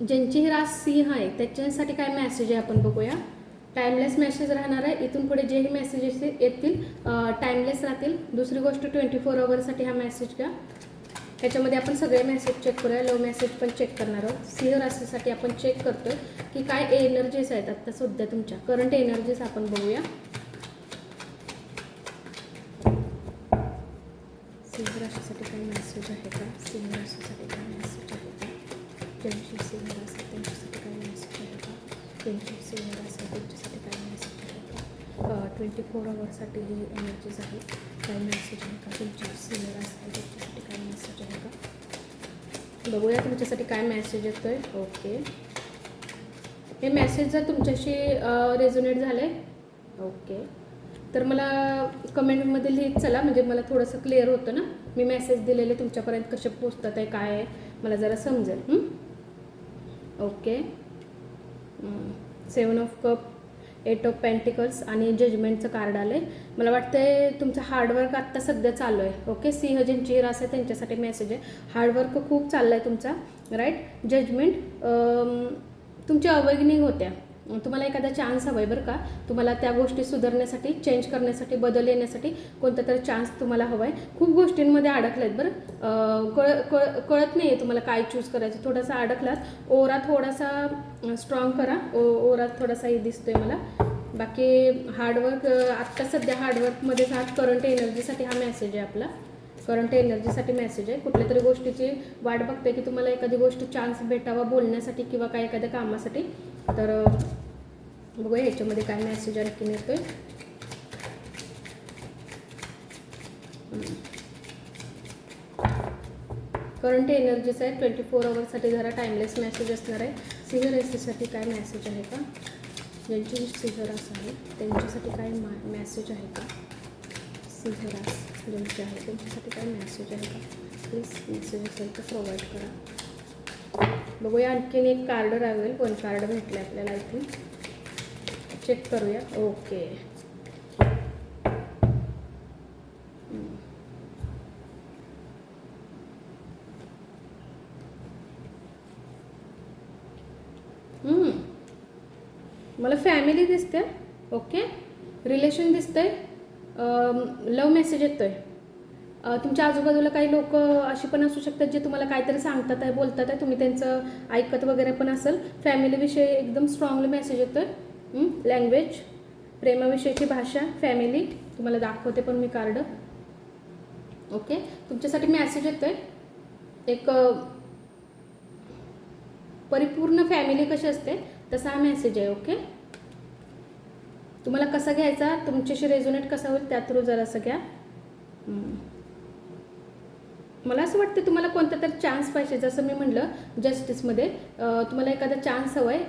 ज्यांची ही रास सिंह आहे त्याच्यासाठी काय मेसेज आहे आपण बघूया. टाइमलेस मेसेज राहणार आहे. इथून पुढे जेही मेसेजेस येतील टाइमलेस राहतील. दुसरी गोष्ट ट्वेंटी फोर अवरसाठी हा मेसेज घ्या. त्याच्यामध्ये आपण सगळे मेसेज चेक करूया. लव मेसेज पण चेक करणार आहोत. सिंह राशीसाठी आपण चेक करतोय की काय एनर्जीज आहेत आता सध्या तुमच्या. करंट एनर्जीज आपण बघूया. सिंह राशीसाठी काय मेसेज आहे का? सिंह राशीसाठी काय मेसेज आहे का ज्यांची सिंह राशी आहे त्यांच्यासाठी काय मेसेज का ज्यांची सिंह त्यांच्यासाठी काय मेसेज ट्वेंटी फोर आवर्ससाठी ही एनर्जीज आहे काय मेसेज आहे का? तुमची सिंह राशी त्यांच्यासाठी काय मेसेज आहे का? बघूया तुमच्यासाठी काय मेसेज येतो आहे ओके हे मेसेज जर तुमच्याशी रेझोनेट झाले ओके तर मला कमेंटमध्ये लिहित चला. म्हणजे मला थोडंसं क्लिअर होतं ना. मी मेसेज दिलेले तुमच्यापर्यंत कसे पोचतात आहे काय आहे मला जरा समजेल. Okay. Seven of cups eight of pentacles आणि जजमेंटचं कार्ड आलं आहे मला वाटतंय तुमचं हार्डवर्क आत्ता सध्या चालू आहे. ओके? सिंह ज्यांची रास आहे त्यांच्यासाठी मेसेज आहे. हार्डवर्क खूप चाललं आहे तुमचा राईट जजमेंट तुमच्या अवेगनिंग होत्या. तुम्हाला एखादा चान्स हवा आहे बरं का? तुम्हाला त्या गोष्टी सुधारण्यासाठी चेंज करण्यासाठी बदल येण्यासाठी कोणता तरी चान्स तुम्हाला हवा आहे खूप गोष्टींमध्ये अडकलं आहेत बरं कळ कळ कळत नाही आहे तुम्हाला काय चूज करायचं. थोडासा अडकलात. ओरा थोडासा स्ट्रॉंग करा. ओ ओरा थोडासाही दिसतोय मला. बाकी हार्डवर्क आत्ता सध्या हार्डवर्कमध्ये हा करंट एनर्जीसाठी हा मेसेज आहे आपला. करंट एनर्जीसाठी मेसेज आहे. कुठल्या तरी गोष्टीची वाट बघते की तुम्हाला एखादी गोष्ट चान्स भेटावा बोलण्यासाठी किंवा काय एखाद्या कामासाठी. तर बघूया ह्याच्यामध्ये काय मेसेज आणखीन येतोय करंट एनर्जीचा आहे ट्वेंटी फोर अवरसाठी जरा टाइमलेस मॅसेज असणार आहे. सिंगर एसीसाठी काय मॅसेज आहे का? ज्यांची सिंहरास आहे त्यांच्यासाठी काय मा मॅसेज आहे का? सिंहरास ज्यांची आहे त्यांच्यासाठी काय मॅसेज आहे का? प्लीज मेसेज असेल तर प्रोव्हाइड करा. बघूया आणखीन एक कार्ड राहील. वन कार्ड भेटले आपल्याला इथे चेक करूया. ओके. मला फॅमिली दिसते ओके. रिलेशन दिसतंय. लव मेसेज येतोय. तुमच्या आजूबाजूला काही लोक अशी पण असू शकतात जे तुम्हाला काहीतरी सांगतात आहे बोलतात आहे. तुम्ही त्यांचं ऐकत वगैरे पण असेल. फॅमिलीविषयी एकदम स्ट्रॉंगली मेसेज येतोय. लँग्वेज प्रेमाविषयीची भाषा? फॅमिली तुम्हाला दाखवते पण मी कार्ड ओके तुमच्यासाठी मॅसेज येतो आहे एक परिपूर्ण फॅमिली कशी असते तसा हा मेसेज आहे ओके तुम्हाला कसा घ्यायचा तुमच्याशी रेझोनेट कसा होईल त्या थ्रू जरासं घ्या. मला असं वाटतं तुम्हाला कोणता तर चान्स पाहिजे. जसं मी म्हटलं जस्टिसमध्ये तुम्हाला एखादा चान्स हवा आहे.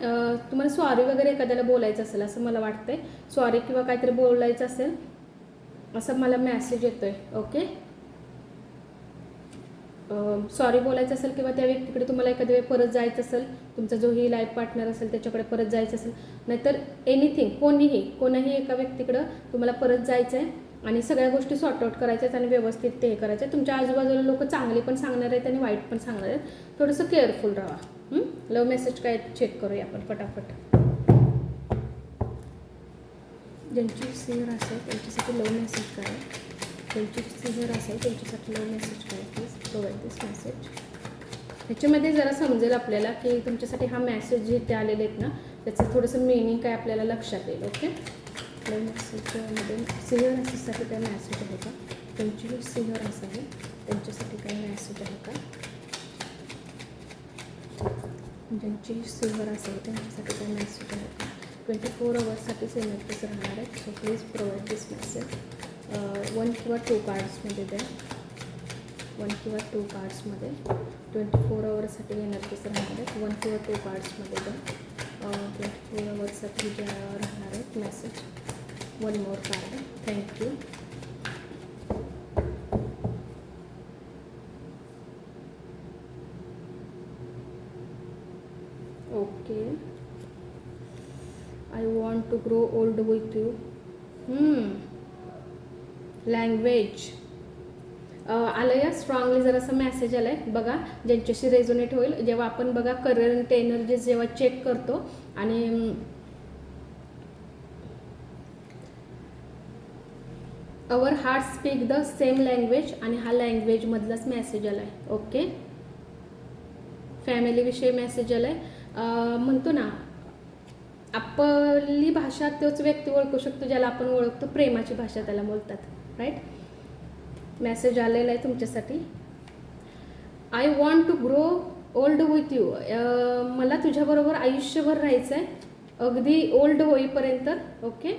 तुम्हाला सॉरी वगैरे एखाद्याला बोलायचं असेल असं मला वाटतंय. सॉरी किंवा काहीतरी बोलायचं असेल असं मला मेसेज येतोय. ओके सॉरी बोलायचं असेल किंवा त्या व्यक्तीकडे तुम्हाला एखाद्या वेळी परत जायचं असेल तुमचा जो ही लाईफ पार्टनर असेल त्याच्याकडे परत जायचं असेल नाहीतर एनिथिंग कोणीही कोणाही एका व्यक्तीकडं तुम्हाला परत जायचं आहे आणि सगळ्या गोष्टी सॉर्ट आउट करायच्या आहेत आणि व्यवस्थित ते हे करायचं आहे तुमच्या आजूबाजूला लोक चांगले पण सांगणार आहेत आणि वाईट पण सांगणार आहेत. थोडंसं केअरफुल राहा. लव मेसेज काय चेक करूया आपण फटाफट. ज्यांची सिंह असेल त्यांच्यासाठी लव मेसेज काय? ज्यांची त्यांची सिंहर असेल त्यांच्यासाठी लव मेसेज काय? प्लीज प्रोव्हाइड दिस मेसेज ह्याच्यामध्ये जरा समजेल आपल्याला की तुमच्यासाठी हा मेसेज जे ते आलेले आहेत ना त्याचं थोडंसं मिनिंग काय आपल्याला लक्षात येईल ओके आपल्या मेसेजमध्ये सिंहर राशीसाठी काय मॅसेज आहे का? त्यांची जी सिंहर रास आहे त्यांच्यासाठी काय मॅसेज आहे का? ज्यांची सिंहर आहे त्यांच्यासाठी काय मॅसेज आहे का? ट्वेंटी फोर अवर्ससाठी सिमेट्रीच राहणार आहेत so please provide this message one किंवा टू कार्ड्समध्ये द्या. वन किंवा टू कार्ड्समध्ये ट्वेंटी फोर अवर्ससाठी एनर्जीज राहणार आहेत वन किंवा टू कार्ड्समध्ये द्या. ट्वेंटी फोर अवर्ससाठी ज्या राहणार आहेत message one more card thank you okay I want to grow old with you. Hmm. Language. आलं या स्ट्रॉंगली जरासं मेसेज आलाय आहे बघा ज्यांच्याशी रेझोनेट होईल जेव्हा आपण बघा करंट एनर्जीज जेव्हा चेक करतो आणि our heart speak the same language आणि हा लँग्वेजमधलाच मेसेज आला आहे ओके फॅमिलीविषयी मेसेज आला आहे म्हणतो ना आपली भाषा तोच व्यक्ती ओळखू शकतो ज्याला आपण ओळखतो प्रेमाची भाषा त्याला बोलतात. राईट मेसेज आलेला आहे तुमच्यासाठी. I want to grow old with you मला तुझ्याबरोबर आयुष्यभर राहायचं आहे अगदी ओल्ड होईपर्यंत. ओके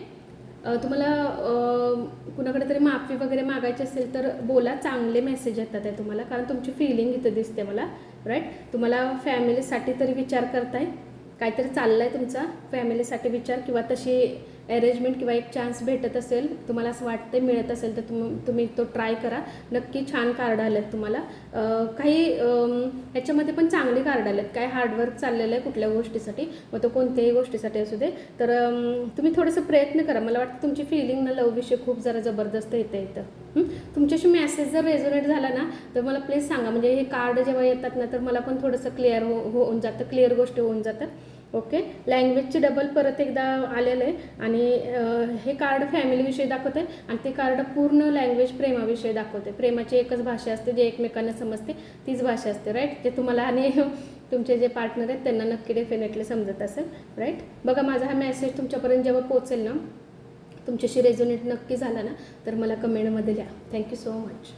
तुम्हाला कुणाकडे तरी माफी वगैरे मागायची असेल तर बोला चांगले मेसेज येतात आहे तुम्हाला कारण तुमची फिलिंग इथं दिसते मला राईट तुम्हाला फॅमिलीसाठी तरी विचार करताय काहीतरी चाललं आहे तुमचा फॅमिलीसाठी विचार किंवा तशी अरेंजमेंट किंवा एक चान्स भेटत असेल तुम्हाला असं वाटतं मिळत असेल तर तुम तुम्ही तो ट्राय करा. नक्की छान कार्ड आले आहेत तुम्हाला काही याच्यामध्ये ह्याच्यामध्ये पण चांगले कार्ड आले आहेत काय हार्डवर्क चाललेलं आहे कुठल्या गोष्टीसाठी मग तो कोणत्याही गोष्टीसाठी असू दे. तर तुम्ही थोडंसं प्रयत्न करा. मला वाटतं तुमची फिलिंग ना लवविषयी खूप जरा जबरदस्त येतं येतं तुमच्याशी मेसेज जर रेझोनेट झाला ना तर मला प्लीज सांगा. म्हणजे हे कार्ड जेव्हा येतात ना तर मला पण थोडंसं क्लिअर हो होऊन जातं. क्लिअर गोष्टी होऊन जातात. ओके? लँग्वेजचे डबल परत एकदा आलेलं आहे आणि हे कार्ड फॅमिलीविषयी दाखवते आणि ते कार्ड पूर्ण लँग्वेज प्रेमाविषयी दाखवते प्रेमाची एकच भाषा असते जे एकमेकांना समजते तीच भाषा असते राईट ते तुम्हाला आणि तुमचे जे पार्टनर आहेत त्यांना नक्की डेफिनेटली समजत असेल राईट बघा माझा हा मेसेज तुमच्यापर्यंत जेव्हा पोचेल ना तुमच्याशी रेझोनेट नक्की झाला ना तर मला कमेंटमध्ये लिहा. Thank you so much